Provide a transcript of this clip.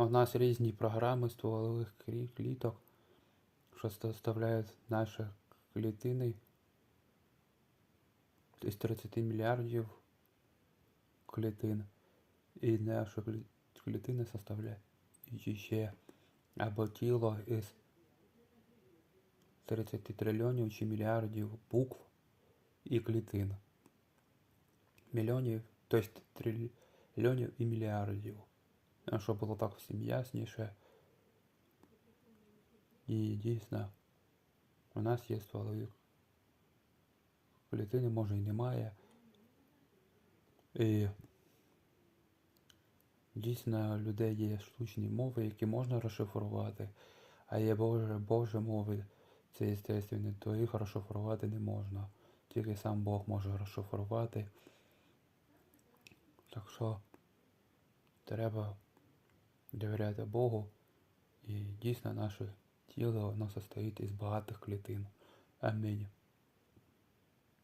У нас різні програми стволових кліток, що составляють наші клітини із 30 мільярдів клітин. І наші клі- клітини составляють ще або тіло із 30 трильйонів чи мільярдів букв і клітин. Мільйонів, тобто трильйонів і мільярдів. Щоб було так всім ясніше. І дійсно, у нас є стволові клітини, може і немає. І дійсно, у людей є штучні мови, які можна розшифрувати, а є Боже, Божі мови, це естественні, то їх розшифрувати не можна. Тільки сам Бог може розшифрувати. Так що треба довіряти Богу. І дійсно наше тіло воно состоїть із багатих клітин. Амінь.